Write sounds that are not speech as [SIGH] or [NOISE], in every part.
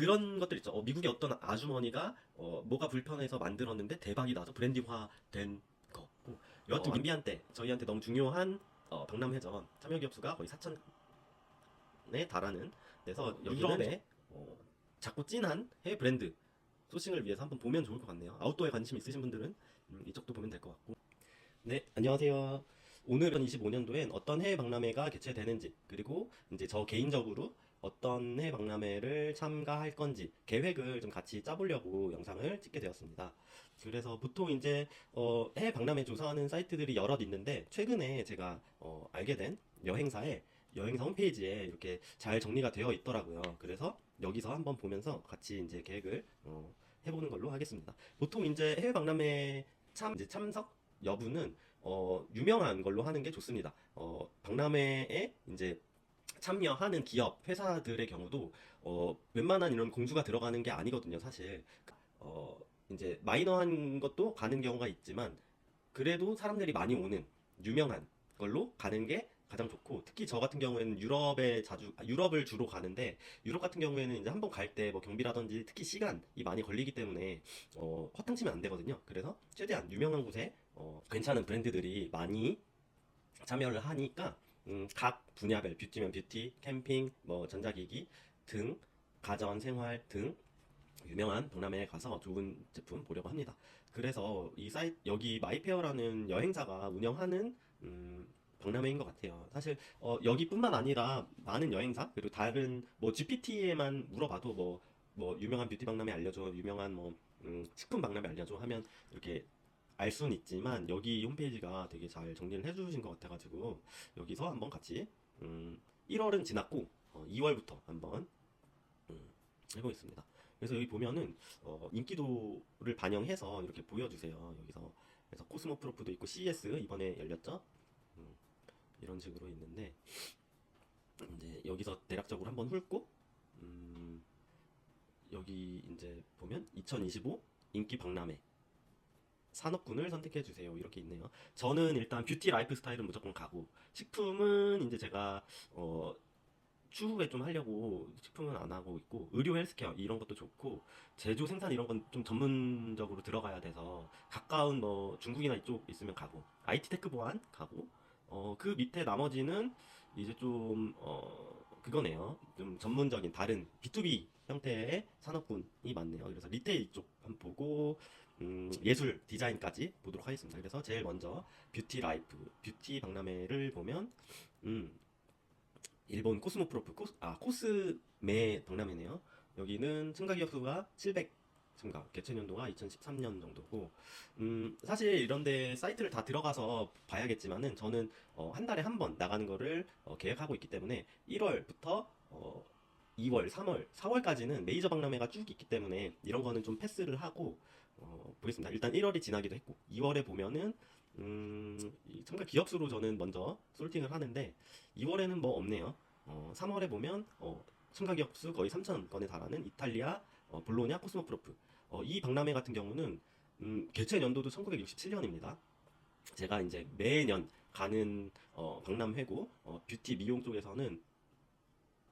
그런 것들 있죠. 어, 미국의 어떤 아주머니가 어, 뭐가 불편해서 만들었는데 대박이 나서 브랜디화 된 거. 어, 여하튼 어. 김비한 때 저희한테 너무 중요한 어, 박람회전 참여 기업 수가 거의 4천에 달하는 그래서 어, 유럽의 어, 작고 진한 해외 브랜드 소싱을 위해서 한번 보면 좋을 것 같네요. 아웃도어에 관심 있으신 분들은 음, 이쪽도 보면 될 것 같고. 네, 안녕하세요. 오늘은 25년도엔 어떤 해외 박람회가 개최되는지 그리고 이제 저 개인적으로 어떤 해외 박람회를 참가할 건지 계획을 좀 같이 짜보려고 영상을 찍게 되었습니다. 그래서 보통 이제 어, 해외 박람회 조사하는 사이트들이 여럿 있는데 최근에 제가 어, 알게 된 여행사에 여행사 홈페이지에 이렇게 잘 정리가 되어 있더라고요. 그래서 여기서 한번 보면서 같이 이제 계획을 어, 해보는 걸로 하겠습니다. 보통 이제 해외 박람회 참 이제 참석 여부는 어, 유명한 걸로 하는 게 좋습니다. 어, 박람회에 이제 참여하는 기업, 회사들의 경우도 어, 웬만한 이런 공주가 들어가는 게 아니거든요, 사실. 어, 이제 마이너한 것도 가는 경우가 있지만 그래도 사람들이 많이 오는 유명한 걸로 가는 게 가장 좋고 특히 저 같은 경우에는 유럽에 자주 아, 유럽을 주로 가는데 유럽 같은 경우에는 이제 한번 갈 때 뭐 경비라든지 특히 시간이 많이 걸리기 때문에 어, 허탕치면 안 되거든요. 그래서 최대한 유명한 곳에 어, 괜찮은 브랜드들이 많이 참여를 하니까 음, 각 분야별 뷰티면 뷰티, 캠핑, 뭐 전자기기 등 가전 생활 등 유명한 박람회에 가서 좋은 제품 보려고 합니다. 그래서 이 사이트 여기 마이페어라는 여행사가 운영하는 음, 박람회인 것 같아요. 사실 어, 여기뿐만 아니라 많은 여행사 그리고 다른 뭐 GPT에만 물어봐도 뭐 뭐 유명한 뷰티 박람회 알려줘, 유명한 뭐 음, 식품 박람회 알려줘 하면 이렇게 알 수는 있지만 여기 홈페이지가 되게 잘 정리를 해주신 것 같아가지고 여기서 한번 같이 음, 1월은 지났고 어, 2월부터 한번 음, 해보겠습니다. 그래서 여기 보면은 어, 인기도를 반영해서 이렇게 보여주세요. 여기서 그래서 코스모 프로프도 있고 CES 이번에 열렸죠. 음, 이런 식으로 있는데 이제 여기서 대략적으로 한번 훑고 음, 여기 이제 보면 2025 인기 박람회 산업군을 선택해 주세요. 이렇게 있네요. 저는 일단 뷰티 라이프 스타일은 무조건 가고 식품은 이제 제가 어 추후에 좀 하려고 식품은 안 하고 있고 의료 헬스케어 이런 것도 좋고 제조 생산 이런 건 좀 전문적으로 들어가야 돼서 가까운 뭐 중국이나 이쪽 있으면 가고 IT 테크 보안 가고 어 그 밑에 나머지는 이제 좀어 그거네요. 좀 전문적인 다른 B2B 형태의 산업군이 많네요. 그래서 리테일 쪽 한번 보고 음, 예술 디자인까지 보도록 하겠습니다. 그래서 제일 먼저 뷰티 라이프, 뷰티 박람회를 보면 음, 일본 코스모 프로프, 코스, 아 코스메 박람회네요. 여기는 참가 기업 수가 700 참가, 개최 년도가 2013년 정도고, 음, 사실 이런데 사이트를 다 들어가서 봐야겠지만은 저는 어, 한 달에 한 번 나가는 거를 어, 계획하고 있기 때문에 1월부터 어, 2월, 3월, 4월까지는 메이저 박람회가 쭉 있기 때문에 이런 거는 좀 패스를 하고 어, 보겠습니다. 일단 1월이 지나기도 했고 2월에 보면은 음, 이 참가 기업수로 저는 먼저 솔팅을 하는데 2월에는 뭐 없네요. 어, 3월에 보면 어, 참가 기업수 거의 3천 건에 달하는 이탈리아 어, 볼로냐 코스모프로프 어, 이 박람회 같은 경우는 음, 개최 연도도 1967년입니다. 제가 이제 매년 가는 어, 박람회고 어, 뷰티 미용 쪽에서는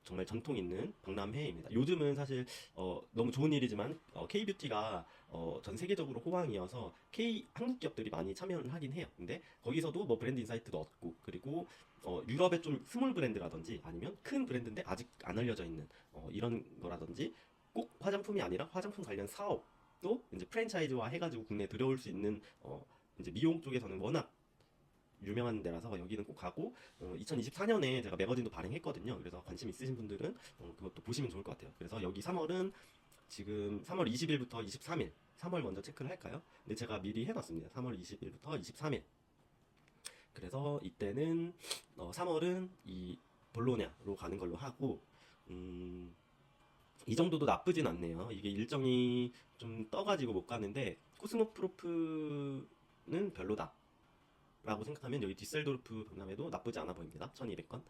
정말 전통 있는 박람회입니다. 요즘은 사실 어, 너무 좋은 일이지만 어, K-뷰티가 어, 전 세계적으로 호황이어서 K 한국 기업들이 많이 참여를 하긴 해요. 근데 거기서도 뭐 브랜드 인사이트도 얻고 그리고 어, 유럽의 좀 스몰 브랜드라든지 아니면 큰 브랜드인데 아직 안 알려져 있는 어, 이런 거라든지 꼭 화장품이 아니라 화장품 관련 사업도 이제 프랜차이즈화 해가지고 국내에 들어올 수 있는 어, 이제 미용 쪽에서는 워낙 유명한 데라서 여기는 꼭 가고 어, 2024년에 제가 매거진도 발행했거든요. 그래서 관심 있으신 분들은 어, 그것도 보시면 좋을 것 같아요. 그래서 여기 3월은 지금 3월 20일부터 23일 3월 먼저 체크를 할까요? 근데 제가 미리 해놨습니다. 3월 20일부터 23일. 그래서 이때는 어, 3월은 이 볼로냐로 가는 걸로 하고 음, 이 정도도 나쁘진 않네요. 이게 일정이 좀 떠가지고 못 가는데 코스모 프로프는 별로다. 라고 생각하면 여기 디셀도르프 박람회도 나쁘지 않아 보입니다. 1200건.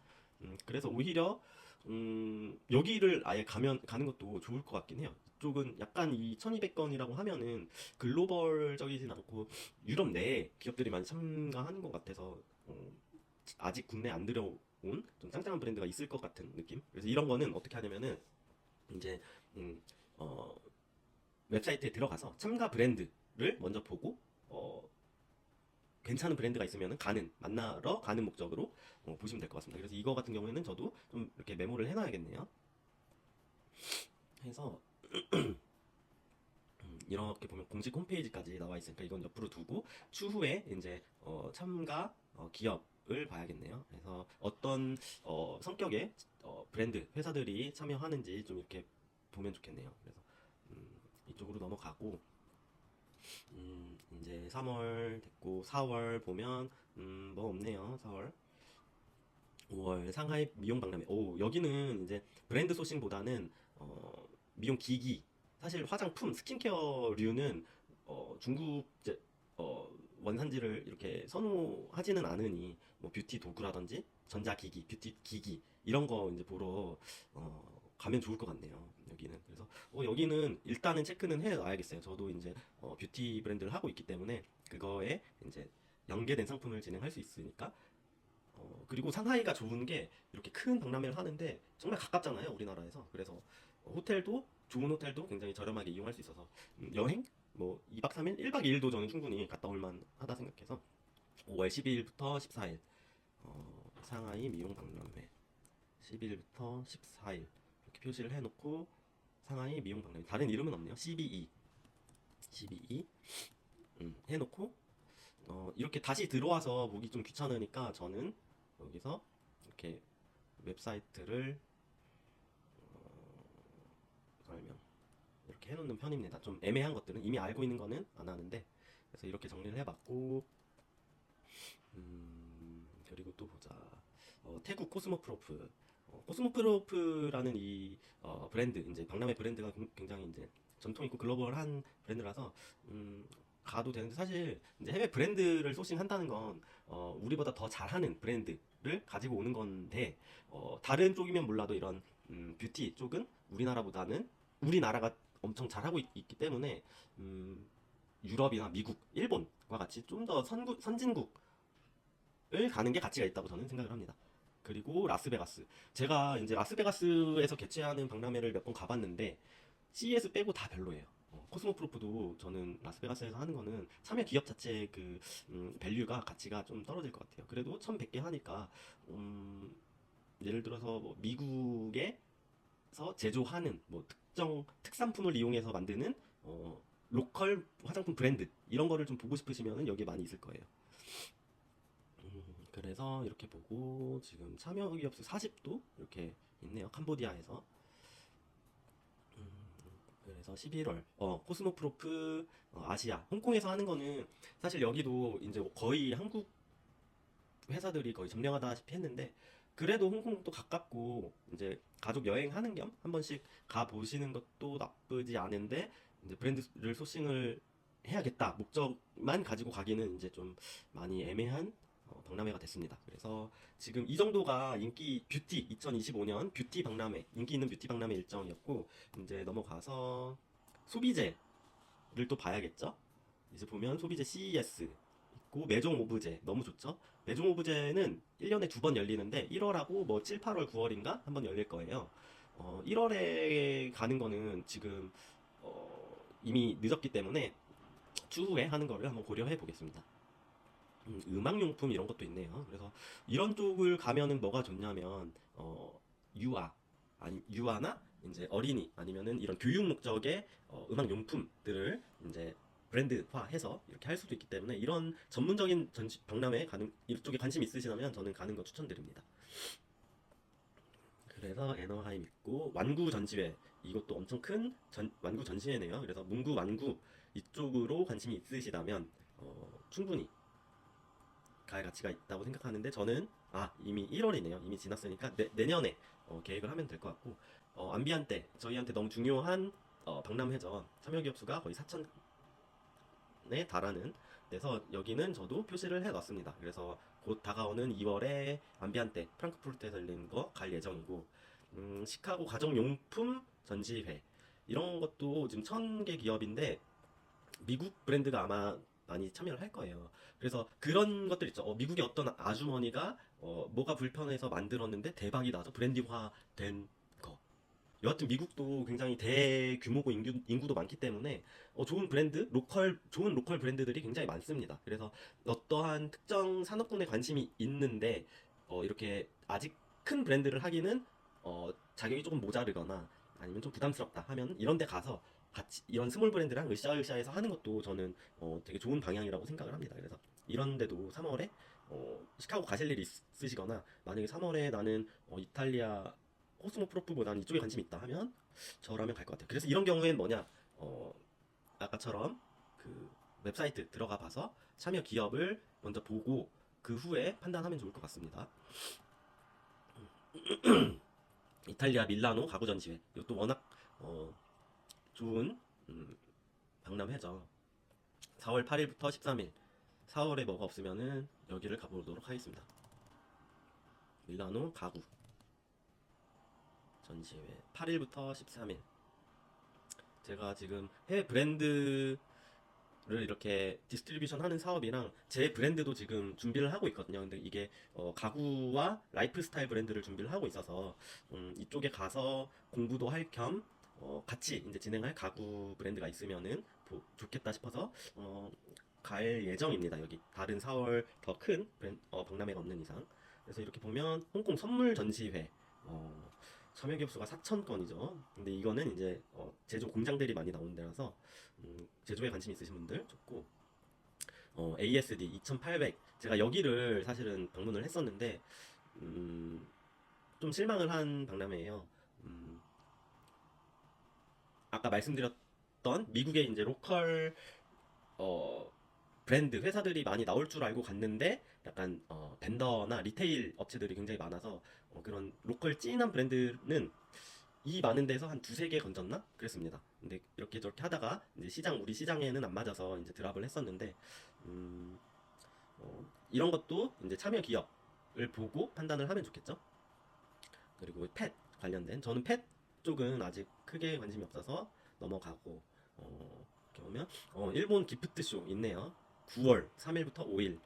음, 그래서 오히려 음, 여기를 아예 가면 가는 것도 좋을 것 같긴 해요. 이쪽은 약간 이 1200건이라고 하면은 글로벌적이진 않고 유럽 내에 기업들이 많이 참가하는 것 같아서 어, 아직 국내 안 들어온 좀 짱짱한 브랜드가 있을 것 같은 느낌. 그래서 이런 거는 어떻게 하냐면은 이제 음, 어, 웹사이트에 들어가서 참가 브랜드를 먼저 보고 어, 괜찮은 브랜드가 있으면 가는 만나러 가는 목적으로 어, 보시면 될 것 같습니다. 그래서 이거 같은 경우에는 저도 좀 이렇게 메모를 해놔야겠네요. 해서 음, [CLEARS THROAT] 이렇게 보면 공식 홈페이지까지 나와 있으니까 이건 옆으로 두고 추후에 이제 어, 참가 어, 기업을 봐야겠네요. 그래서 어떤 어, 성격의 어, 브랜드 회사들이 참여하는지 좀 이렇게 보면 좋겠네요. 그래서 음, 이쪽으로 넘어가고 음, 이제 3월 됐고 4월 보면 음, 뭐 없네요. 4월 5월 상하이 미용 박람회. 오, 여기는 이제 브랜드 소싱보다는 어, 미용 기기, 사실 화장품, 스킨케어류는 어, 중국 제, 어, 원산지를 이렇게 선호하지는 않으니 뭐 뷰티 도구라든지 전자기기, 뷰티 기기 이런 거 이제 보러 어, 가면 좋을 것 같네요. 여기는. 그래서 어, 여기는 일단은 체크는 해놔야겠어요. 저도 이제 어, 뷰티 브랜드를 하고 있기 때문에 그거에 이제 연계된 상품을 진행할 수 있으니까. 어, 그리고 상하이가 좋은 게 이렇게 큰 박람회를 하는데 정말 가깝잖아요, 우리나라에서. 그래서 어, 호텔도 좋은 호텔도 굉장히 저렴하게 이용할 수 있어서. 음, 여행? 뭐 2박 3일, 1박 2일도 저는 충분히 갔다 올 만 하다 생각해서 5월 12일부터 14일. 어, 상하이 미용 박람회. 12일부터 14일 표시를 해놓고 상하이 미용 박람회. 다른 이름은 없네요. 12이 12이 음, 해놓고 어, 이렇게 다시 들어와서 보기 좀 귀찮으니까 저는 여기서 이렇게 웹사이트를 어, 설명. 이렇게 해놓는 편입니다. 좀 애매한 것들은 이미 알고 있는 거는 안 하는데 그래서 이렇게 정리를 해봤고 음, 그리고 또 보자. 어, 태국 코스모프로프 어, 코스모프로프라는 이 어, 브랜드 이제 박람회 브랜드가 굉장히 이제 전통 있고 글로벌한 브랜드라서 음, 가도 되는데 사실 이제 해외 브랜드를 소싱한다는 건 어, 우리보다 더 잘하는 브랜드를 가지고 오는 건데 어, 다른 쪽이면 몰라도 이런 음, 뷰티 쪽은 우리나라보다는 우리나라가 엄청 잘하고 있, 기 때문에 음, 유럽이나 미국, 일본과 같이 좀 더 선진국을 가는 게 가치가 있다고 저는 생각을 합니다. 그리고 라스베가스. 제가 이제 라스베가스에서 개최하는 박람회를 몇 번 가봤는데 CES 빼고 다 별로예요. 어, 코스모프로프도 저는 라스베가스에서 하는 거는 참여 기업 자체의 그 음, 밸류가 가치가 좀 떨어질 것 같아요. 그래도 1100개 하니까 음, 예를 들어서 뭐 미국에서 제조하는 뭐 특정 특산품을 이용해서 만드는 어, 로컬 화장품 브랜드 이런 거를 좀 보고 싶으시면 여기 많이 있을 거예요. 음, 그래서 이렇게 보고 지금 참여 기업 수 40도 이렇게 있네요. 캄보디아에서. 음, 그래서 11월 어 코스모프로프 어, 아시아 홍콩에서 하는 거는 사실 여기도 이제 거의 한국 회사들이 거의 점령하다시피 했는데 그래도 홍콩도 가깝고 이제 가족 여행하는 겸 한 번씩 가 보시는 것도 나쁘지 않은데 이제 브랜드를 소싱을 해야겠다 목적만 가지고 가기는 이제 좀 많이 애매한 어, 박람회가 됐습니다. 그래서 지금 이 정도가 인기 뷰티 2025년 뷰티 박람회 인기 있는 뷰티 박람회 일정이었고 이제 넘어가서 소비재를 또 봐야겠죠. 이제 보면 소비재 CES 있고 매종 오브제 너무 좋죠. 매종 오브제는 1년에 두 번 열리는데 1월하고 뭐 7, 8월, 9월인가 한 번 열릴 거예요. 어, 1월에 가는 거는 지금 어, 이미 늦었기 때문에 추후에 하는 거를 한번 고려해 보겠습니다. 음, 음악용품 이런 것도 있네요. 그래서 이런 쪽을 가면은 뭐가 좋냐면 어, 유아 아니 유아나 이제 어린이 아니면은 이런 교육 목적의 어, 음악용품들을 이제 브랜드화해서 이렇게 할 수도 있기 때문에 이런 전문적인 전시, 박람회 가는 이쪽에 관심 있으시다면 저는 가는 거 추천드립니다. 그래서 에너하임 있고 완구 전시회 이것도 엄청 큰 전, 완구 전시회네요. 그래서 문구 완구 이쪽으로 관심이 있으시다면 어, 충분히 갈 가치가 있다고 생각하는데 저는 아 이미 1월이네요. 이미 지났으니까 내, 내년에 어, 계획을 하면 될 것 같고 어, 안비한테 저희한테 너무 중요한 어, 박람회죠. 참여 기업 수가 거의 4천에 달하는 그래서 여기는 저도 표시를 해놨습니다. 그래서 곧 다가오는 2월에 안비한테 프랑크푸르트에서 열리는 거 갈 예정이고 음, 시카고 가정용품 전시회 이런 것도 지금 천 개 기업인데 미국 브랜드가 아마 많이 참여를 할 거예요. 그래서 그런 것들 있죠. 어, 미국의 어떤 아주머니가 어, 뭐가 불편해서 만들었는데 대박이 나서 브랜디화 된 거. 여하튼 미국도 굉장히 대규모고 인구, 인구도 많기 때문에 어, 좋은 브랜드, 로컬 좋은 로컬 브랜드들이 굉장히 많습니다. 그래서 어떠한 특정 산업군에 관심이 있는데 어, 이렇게 아직 큰 브랜드를 하기는 어, 자격이 조금 모자르거나 아니면 좀 부담스럽다 하면 이런 데 가서 같이 이런 스몰 브랜드랑 으쌰으쌰해서 하는 것도 저는 어, 되게 좋은 방향이라고 생각을 합니다. 그래서 이런 데도 3월에 어, 시카고 가실 일이 있으시거나 만약에 3월에 나는 어, 이탈리아 코스모 프로프보다는 이쪽에 관심이 있다 하면 저라면 갈 것 같아요. 그래서 이런 경우엔 뭐냐 어, 아까처럼 그 웹사이트 들어가 봐서 참여 기업을 먼저 보고 그 후에 판단하면 좋을 것 같습니다. [CLEARS THROAT] 이탈리아 밀라노 가구 전시회 이것도 워낙 어, 좋은 음, 박람회죠. 4월 8일부터 13일 4월에 뭐가 없으면은 여기를 가보도록 하겠습니다. 밀라노 가구 전시회 8일부터 13일 제가 지금 해외 브랜드를 이렇게 디스트리뷰션 하는 사업이랑 제 브랜드도 지금 준비를 하고 있거든요. 근데 이게 어, 가구와 라이프 스타일 브랜드를 준비를 하고 있어서 음, 이쪽에 가서 공부도 할겸 어, 같이 이제 진행할 가구 브랜드가 있으면은 보- 좋겠다 싶어서 어, 갈 예정입니다. 여기 다른 4월 더 큰 어, 박람회가 없는 이상. 그래서 이렇게 보면 홍콩 선물 전시회 어, 참여 기업 수가 4천 건이죠. 근데 이거는 이제 어, 제조 공장들이 많이 나오는 데라서 음, 제조에 관심 있으신 분들 좋고 어, ASD 2800 제가 여기를 사실은 방문을 했었는데 음, 좀 실망을 한 박람회예요. 음, 아까 말씀드렸던 미국의 이제 로컬 어, 브랜드 회사들이 많이 나올 줄 알고 갔는데 약간 어, 벤더나 리테일 업체들이 굉장히 많아서 어, 그런 로컬 찐한 브랜드는 이 많은 데서 한 두세 개 건졌나? 그랬습니다. 근데 이렇게 저렇게 하다가 이제 시장 우리 시장에는 안 맞아서 이제 드랍을 했었는데 음, 어, 이런 것도 이제 참여 기업을 보고 판단을 하면 좋겠죠. 그리고 펫 관련된 저는 펫 쪽은 아직 크게 관심이 없어서 넘어가고 어, 이렇게 보면 어, 일본 기프트 쇼 있네요. 9월 3일부터 5일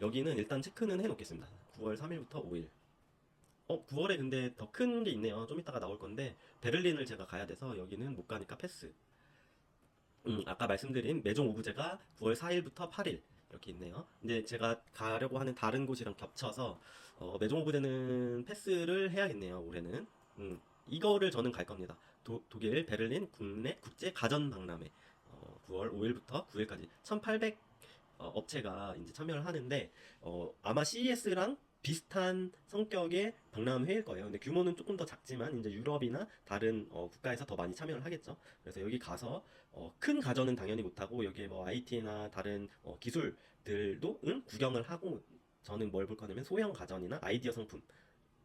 여기는 일단 체크는 해놓겠습니다. 9월 3일부터 5일 어 9월에 근데 더 큰 게 있네요. 좀 이따가 나올 건데 베를린을 제가 가야 돼서 여기는 못 가니까 패스. 음, 아까 말씀드린 매종 오브제가 9월 4일부터 8일 이렇게 있네요. 근데 제가 가려고 하는 다른 곳이랑 겹쳐서 어, 매종 오브제는 패스를 해야겠네요. 올해는. 음, 이거를 저는 갈 겁니다. 도, 독일 베를린 국내 국제 가전 박람회 어, 9월 5일부터 9일까지 1,800 어, 업체가 이제 참여를 하는데 어, 아마 CES랑 비슷한 성격의 박람회일 거예요. 근데 규모는 조금 더 작지만 이제 유럽이나 다른 어, 국가에서 더 많이 참여를 하겠죠. 그래서 여기 가서 어, 큰 가전은 당연히 못하고 여기에 뭐 IT나 다른 어, 기술들도 응? 구경을 하고 저는 뭘 볼 거냐면 소형 가전이나 아이디어 상품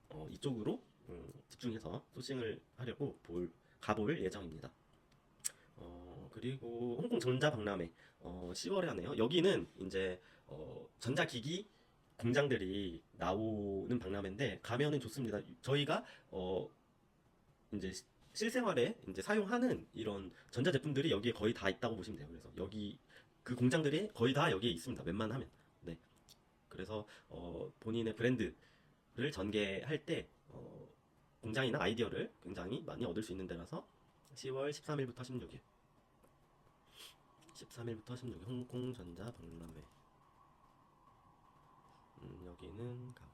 어, 이쪽으로 음, 집중해서 소싱을 하려고 볼, 가볼 예정입니다. 어, 그리고 홍콩 전자박람회 어, 10월에 하네요. 여기는 이제 어, 전자기기 공장들이 나오는 박람회인데 가면은 좋습니다. 저희가 어, 이제 시- 실생활에 이제 사용하는 이런 전자 제품들이 여기에 거의 다 있다고 보시면 돼요. 그래서 여기 그 공장들이 거의 다 여기에 있습니다. 웬만하면. 네. 그래서 어, 본인의 브랜드를 전개할 때 어, 공장이나 아이디어를 굉장히 많이 얻을 수 있는 데라서 10월 13일부터 16일 13일부터 16일 홍콩 전자 박람회 음, 여기는 가고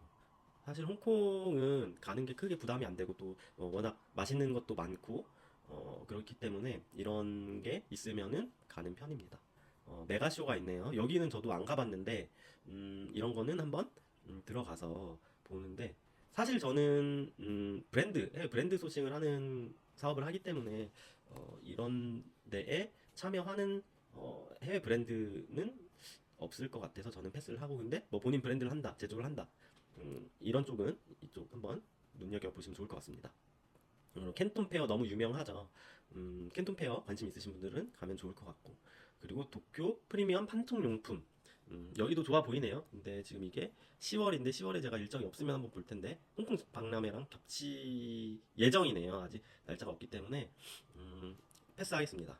사실 홍콩은 가는 게 크게 부담이 안 되고 또 어, 워낙 맛있는 것도 많고 어, 그렇기 때문에 이런 게 있으면은 가는 편입니다. 어, 메가쇼가 있네요. 여기는 저도 안 가봤는데 음, 이런 거는 한번 음, 들어가서 보는데 사실 저는 음, 브랜드 해외 브랜드 소싱을 하는 사업을 하기 때문에 어, 이런 데에 참여하는 어, 해외 브랜드는 없을 것 같아서 저는 패스를 하고 근데 뭐 본인 브랜드를 한다 제조를 한다 음, 이런 쪽은 이쪽 한번 눈여겨 보시면 좋을 것 같습니다. 음, 캔톤 페어 너무 유명하죠. 음, 캔톤 페어 관심 있으신 분들은 가면 좋을 것 같고 그리고 도쿄 프리미엄 판촉 용품 음, 여기도 좋아 보이네요. 근데 지금 이게 10월인데 10월에 제가 일정이 없으면 한번 볼 텐데 홍콩 박람회랑 겹치 예정이네요. 아직 날짜가 없기 때문에 음, 패스하겠습니다.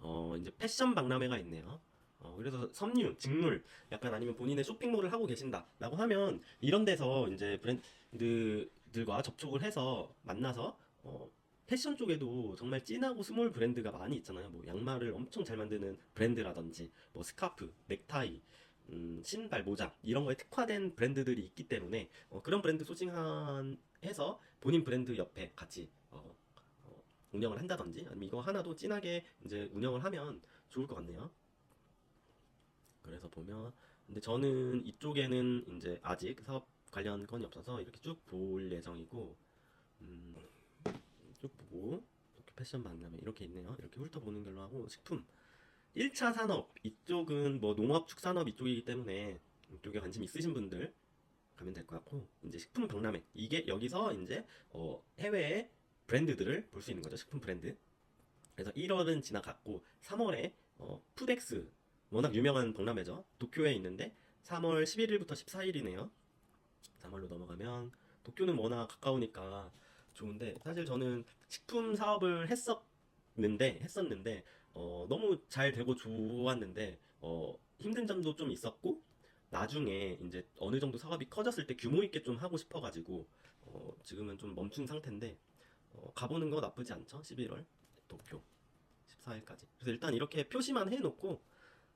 어, 이제 패션 박람회가 있네요. 어, 그래서 섬유, 직물, 약간 아니면 본인의 쇼핑몰을 하고 계신다라고 하면 이런 데서 이제 브랜드들과 접촉을 해서 만나서 어, 패션 쪽에도 정말 진하고 스몰 브랜드가 많이 있잖아요. 뭐 양말을 엄청 잘 만드는 브랜드라든지 뭐 스카프, 넥타이, 음, 신발, 모자 이런 거에 특화된 브랜드들이 있기 때문에 어, 그런 브랜드 소싱한 해서 본인 브랜드 옆에 같이 어, 어, 운영을 한다든지 아니면 이거 하나도 진하게 이제 운영을 하면 좋을 것 같네요. 그래서 보면 근데 저는 이쪽에는 이제 아직 사업 관련 건이 없어서 이렇게 쭉 볼 예정이고 음, 쭉 보고 이렇게 패션 박람회 이렇게 있네요. 이렇게 훑어보는 걸로 하고 식품. 1차 산업. 이쪽은 뭐 농업 축산업 이쪽이기 때문에 이쪽에 관심 있으신 분들 가면 될 것 같고 이제 식품 박람회. 이게 여기서 이제 어, 해외의 브랜드들을 볼 수 있는 거죠 식품 브랜드. 그래서 1월은 지나갔고 3월에 어, 푸덱스. 워낙 유명한 박람회죠. 도쿄에 있는데 3월 11일부터 14일이네요. 3월로 넘어가면 도쿄는 워낙 가까우니까 좋은데 사실 저는 식품 사업을 했었는데 했었는데 어, 너무 잘 되고 좋았는데 어, 힘든 점도 좀 있었고 나중에 이제 어느 정도 사업이 커졌을 때 규모 있게 좀 하고 싶어가지고 어, 지금은 좀 멈춘 상태인데 어, 가보는 거 나쁘지 않죠? 11월 도쿄 14일까지. 그래서 일단 이렇게 표시만 해놓고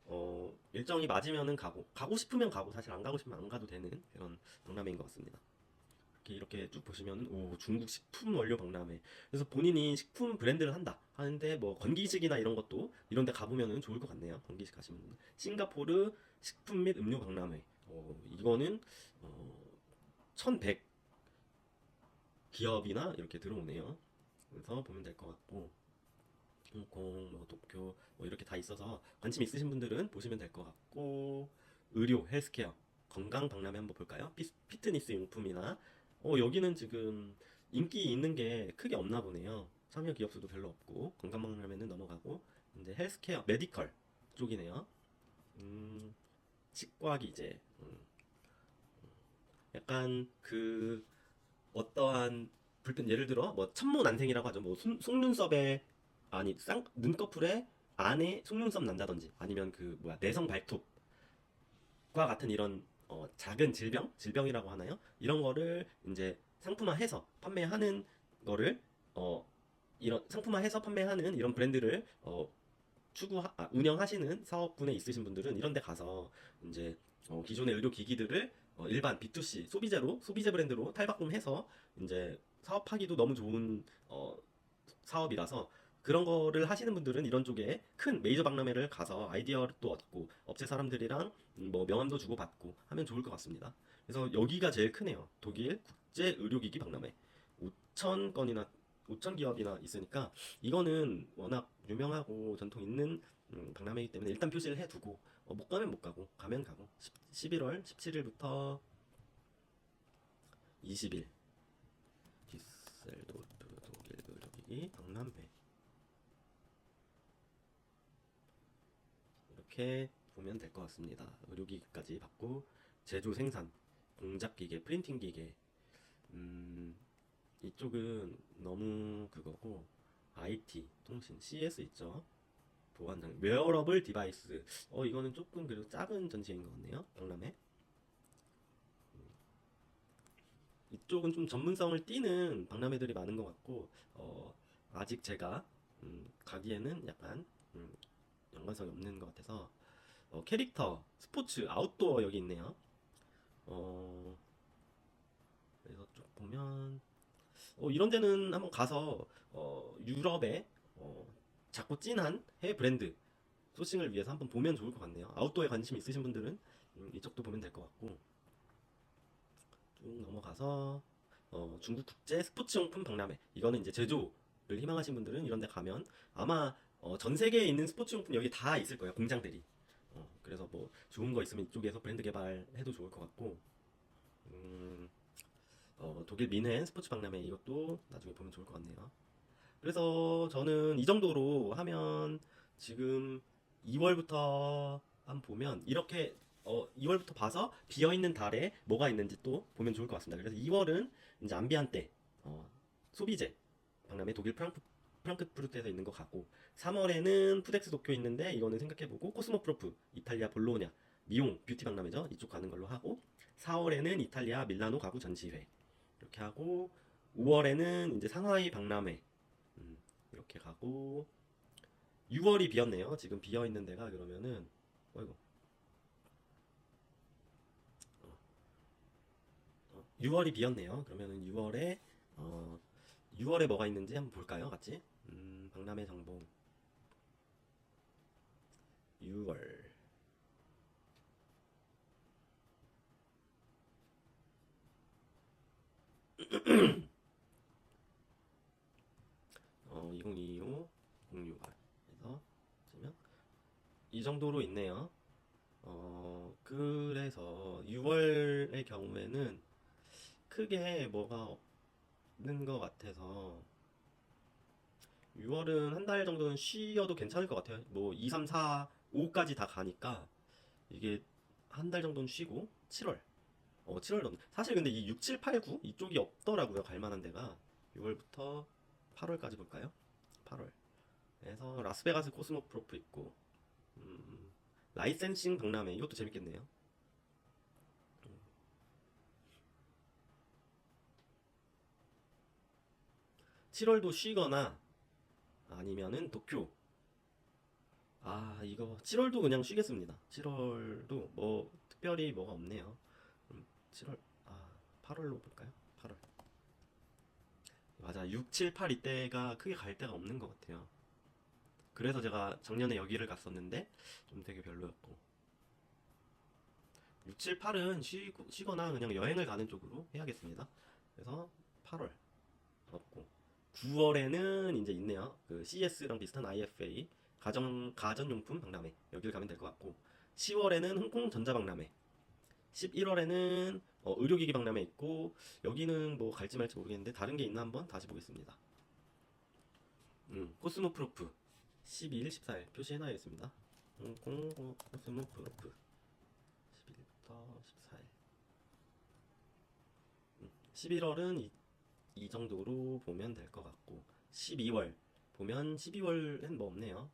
어, 일정이 맞으면은 가고 가고 싶으면 가고 사실 안 가고 싶으면 안 가도 되는 그런 박람회인 것 같습니다. 이렇게 이렇게 쭉 보시면 오 중국 식품 원료 박람회. 그래서 본인이 식품 브랜드를 한다 하는데 뭐 건기식이나 이런 것도 이런 데 가보면은 좋을 것 같네요. 건기식 가시면 싱가포르 식품 및 음료 박람회. 어, 이거는 어, 1100 기업이나 이렇게 들어오네요. 그래서 보면 될 것 같고 홍콩, 뭐 도쿄 뭐 이렇게 다 있어서 관심 있으신 분들은 보시면 될 것 같고 의료, 헬스케어, 건강 박람회 한번 볼까요? 피, 피트니스 용품이나 어 여기는 지금 인기 있는 게 크게 없나 보네요. 참여 기업 수도 별로 없고 건강 박람회는 넘어가고 이제 헬스케어, 메디컬 쪽이네요. 음, 치과 기재. 음. 약간 그 어떠한 불편 예를 들어 뭐 천모난생이라고 하죠. 뭐 순- 속눈썹에 아니 쌍 눈꺼풀에 안에 속눈썹 난다든지 아니면 그 뭐야 내성 발톱과 같은 이런 어, 작은 질병 질병이라고 하나요? 이런 거를 이제 상품화해서 판매하는 거를 어 이런 상품화해서 판매하는 이런 브랜드를 어 추구 아, 운영하시는 사업군에 있으신 분들은 이런 데 가서 이제 어, 기존의 의료 기기들을 어, 일반 B2C 소비재로 소비재 브랜드로 탈바꿈해서 이제 사업하기도 너무 좋은 어, 사업이라서 그런 거를 하시는 분들은 이런 쪽에 큰 메이저 박람회를 가서 아이디어를 또 얻고 업체 사람들이랑 음, 뭐 명함도 주고 받고 하면 좋을 것 같습니다. 그래서 여기가 제일 크네요. 독일 국제 의료기기 박람회 5천 건이나 5천 기업이나 있으니까 이거는 워낙 유명하고 전통 있는 음, 박람회이기 때문에 일단 표시를 해두고 어, 못 가면 못 가고 가면 가고 10, 11월 17일부터 20일 디셀도르프 독일 의료기기 박람회 이렇게 보면 될 것 같습니다. 의료기기까지 받고 제조 생산 공작 기계 프린팅 기계 음, 이쪽은 너무 그거고 IT 통신 CS 있죠. 보안장 웨어러블 디바이스 어 이거는 조금 그래도 작은 전시회인 것 같네요 박람회 음. 이쪽은 좀 전문성을 띠는 박람회들이 많은 것 같고 어 아직 제가 음, 가기에는 약간 음, 연관성이 없는 것 같아서 어, 캐릭터 스포츠 아웃도어 여기 있네요. 어 그래서 쭉 보면 어, 이런 데는 한번 가서 어, 유럽의 어, 작고 진한 해외 브랜드 소싱을 위해서 한번 보면 좋을 것 같네요. 아웃도어에 관심 있으신 분들은 음, 이쪽도 보면 될 것 같고. 쭉 넘어가서 어, 중국 국제 스포츠 용품 박람회. 이거는 이제 제조를 희망하신 분들은 이런 데 가면 아마 어, 전 세계에 있는 스포츠 용품 여기 다 있을 거예요 공장들이 어, 그래서 뭐 좋은 거 있으면 이쪽에서 브랜드 개발해도 좋을 것 같고 음, 어, 독일 미넨 스포츠 박람회 이것도 나중에 보면 좋을 것 같네요. 그래서 저는 이 정도로 하면 지금 2월부터 한 보면 이렇게 어, 2월부터 봐서 비어 있는 달에 뭐가 있는지 또 보면 좋을 것 같습니다. 그래서 2월은 이제 암비안테 어, 소비재 박람회 독일 프랑크 프랑크푸르트에서 있는 것 같고 3월에는 푸덱스 도쿄 있는데 이거는 생각해보고 코스모프로프 이탈리아 볼로냐 미용 뷰티 박람회죠 이쪽 가는 걸로 하고 4월에는 이탈리아 밀라노 가구 전시회 이렇게 하고 5월에는 이제 상하이 박람회 음, 이렇게 가고 6월이 비었네요. 지금 비어 있는 데가 그러면은 어이구. 어, 6월이 비었네요. 그러면은 6월에 어, 6월에 뭐가 있는지 한번 볼까요? 같이. 음, 박람회 정보. 6월. [CLEARS THROAT] 어, 2025 06월 해서 보면 이 정도로 있네요. 어, 그래서 6월의 경우에는 크게 뭐가 없는 것 같아서 6월은 한 달 정도는 쉬어도 괜찮을 것 같아요. 뭐 2, 3, 4, 5까지 다 가니까 이게 한 달 정도는 쉬고 7월. 어, 7월도 사실 근데 이 6, 7, 8, 9 이쪽이 없더라고요. 갈 만한 데가 6월부터 8월까지 볼까요? 8월. 그래서 라스베가스 코스모 프로프 있고 음, 라이센싱 박람회 이것도 재밌겠네요. 7월도 쉬거나 아니면은 도쿄. 아, 이거 7월도 그냥 쉬겠습니다. 7월도 뭐 특별히 뭐가 없네요. 음, 7월 아, 8월로 볼까요? 8월. 맞아. 6, 7, 8 이때가 크게 갈 데가 없는 것 같아요. 그래서 제가 작년에 여기를 갔었는데 좀 되게 별로였고. 6, 7, 8은 쉬고, 쉬거나 그냥 여행을 가는 쪽으로 해야겠습니다. 그래서 8월 없고 9월에는 이제 있네요. 그 CS랑 비슷한 IFA 가정 가전용품 박람회. 여기를 가면 될 것 같고. 10월에는 홍콩 전자박람회. 11월에는 어, 의료기기 박람회 있고 여기는 뭐 갈지 말지 모르겠는데 다른 게 있나 한번 다시 보겠습니다. 음, 코스모 프로프. 12일 14일 표시해놔야겠습니다. 홍콩 코- 코스모 프로프. 11일부터 14일. 11월은 이, 이 정도로 보면 될 것 같고 12월 보면 12월엔 뭐 없네요.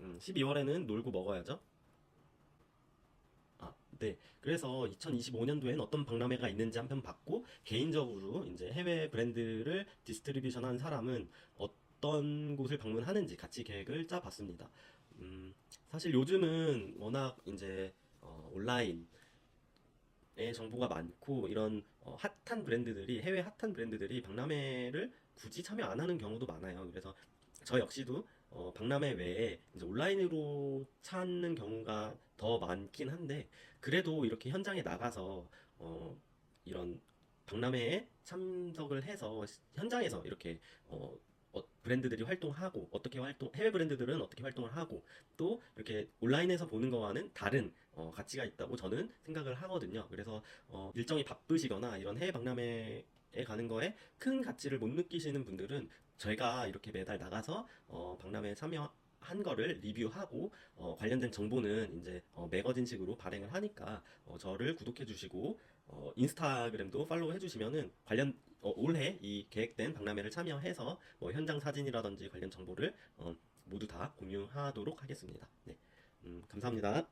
음, 12월에는 놀고 먹어야죠. 아, 네. 그래서 2025년도엔 어떤 박람회가 있는지 한 편 봤고, 개인적으로 이제 해외 브랜드를 디스트리뷰션 한 사람은 어떤 곳을 방문하는지 같이 계획을 짜봤습니다. 음, 사실 요즘은 워낙 이제 어, 온라인 에 정보가 많고, 이런 어, 핫한 브랜드들이, 해외 핫한 브랜드들이 박람회를 굳이 참여 안 하는 경우도 많아요. 그래서 저 역시도 어, 박람회 외에 이제 온라인으로 찾는 경우가 더 많긴 한데 그래도 이렇게 현장에 나가서 어, 이런 박람회에 참석을 해서 시- 현장에서 이렇게 어, 어, 브랜드들이 활동하고 어떻게 활동 해외 브랜드들은 어떻게 활동을 하고 또 이렇게 온라인에서 보는 거와는 다른 어, 가치가 있다고 저는 생각을 하거든요. 그래서 어, 일정이 바쁘시거나 이런 해외 박람회에 가는 거에 큰 가치를 못 느끼시는 분들은 저희가 이렇게 매달 나가서 어, 박람회에 참여 한 거를 리뷰하고 어, 관련된 정보는 이제 어, 매거진식으로 발행을 하니까 어, 저를 구독해 주시고 어, 인스타그램도 팔로우 해주시면은 관련 어, 올해 이 계획된 박람회를 참여해서 뭐 현장 사진이라든지 관련 정보를 어, 모두 다 공유하도록 하겠습니다. 네, 음, 감사합니다.